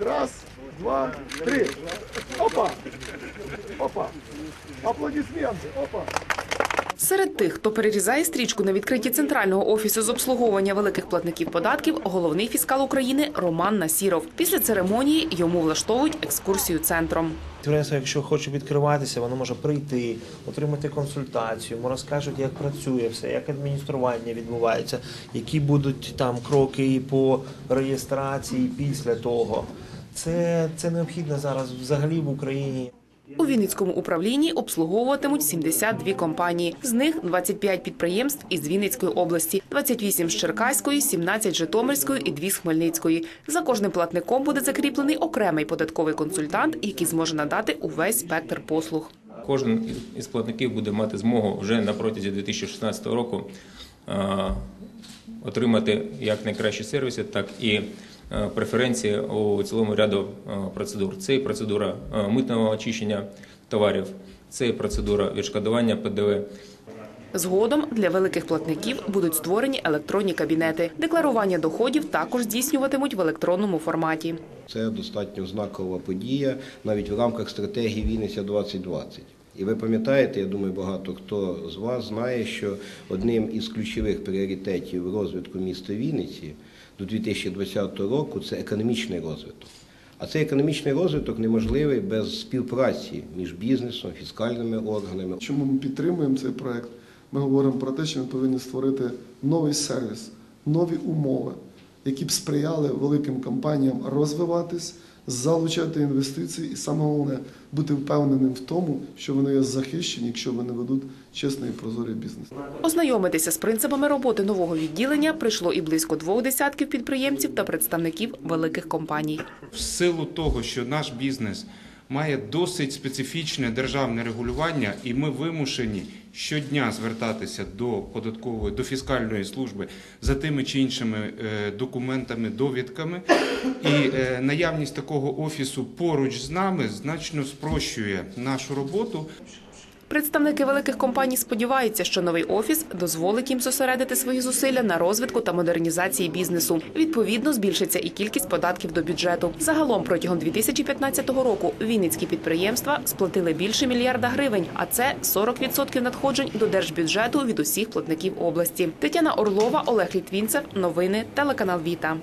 Раз, два, три. Опа! Опа! Аплодисменты! Опа! Серед тих, хто перерізає стрічку на відкритті центрального офісу з обслуговування великих платників податків, головний фіскал України Роман Насіров. Після церемонії йому влаштовують екскурсію центром. Підприємство, якщо хоче відкриватися, воно може прийти, отримати консультацію, йому розкажуть, як працює все, як адміністрування відбувається, які будуть там кроки по реєстрації після того. Це, це необхідно зараз взагалі в Україні. У Вінницькому управлінні обслуговуватимуть 72 компанії. З них 25 підприємств із Вінницької області, 28 з Черкаської, 17 з Житомирської і 2 з Хмельницької. За кожним платником буде закріплений окремий податковий консультант, який зможе надати увесь спектр послуг. Кожен із платників буде мати змогу вже на протязі 2016 року отримати як найкращі сервіси, так і преференції у цілому ряду е, процедур. Це і процедура е, митного очищення товарів, це і процедура відшкодування ПДВ. Згодом для великих платників будуть створені електронні кабінети. Декларування доходів також здійснюватимуть в електронному форматі. Це достатньо знакова подія навіть в рамках стратегії Вінниця 2020. І ви пам'ятаєте, я думаю, багато хто з вас знає, що одним із ключових пріоритетів розвитку міста Вінниці до 2020 року це економічний розвиток. А цей економічний розвиток неможливий без співпраці між бізнесом, фіскальними органами. Чому ми підтримуємо цей проект? Ми говоримо про те, що ми повинні створити новий сервіс, нові умови, які б сприяли великим компаніям розвиватись, залучати інвестиції і саме головне бути впевненим в тому, що вони є захищені, якщо вони ведуть чесний і прозорий бізнес. Ознайомитися з принципами роботи нового відділення прийшло і близько двох десятків підприємців та представників великих компаній. В силу того, що наш бізнес має досить специфічне державне регулювання, і ми вимушені щодня звертатися до податкової до фіскальної служби за тими чи іншими е, документами, довідками, і е, наявність такого офісу поруч з нами значно спрощує нашу роботу. Представники великих компаній сподіваються, що новий офіс дозволить їм зосередити свої зусилля на розвитку та модернізації бізнесу. Відповідно, збільшиться і кількість податків до бюджету. Загалом протягом 2015 року вінницькі підприємства сплатили більше мільярда гривень, а це 40% надходжень до держбюджету від усіх платників області. Тетяна Орлова, Олег Літвінцев. Новини телеканал Віта.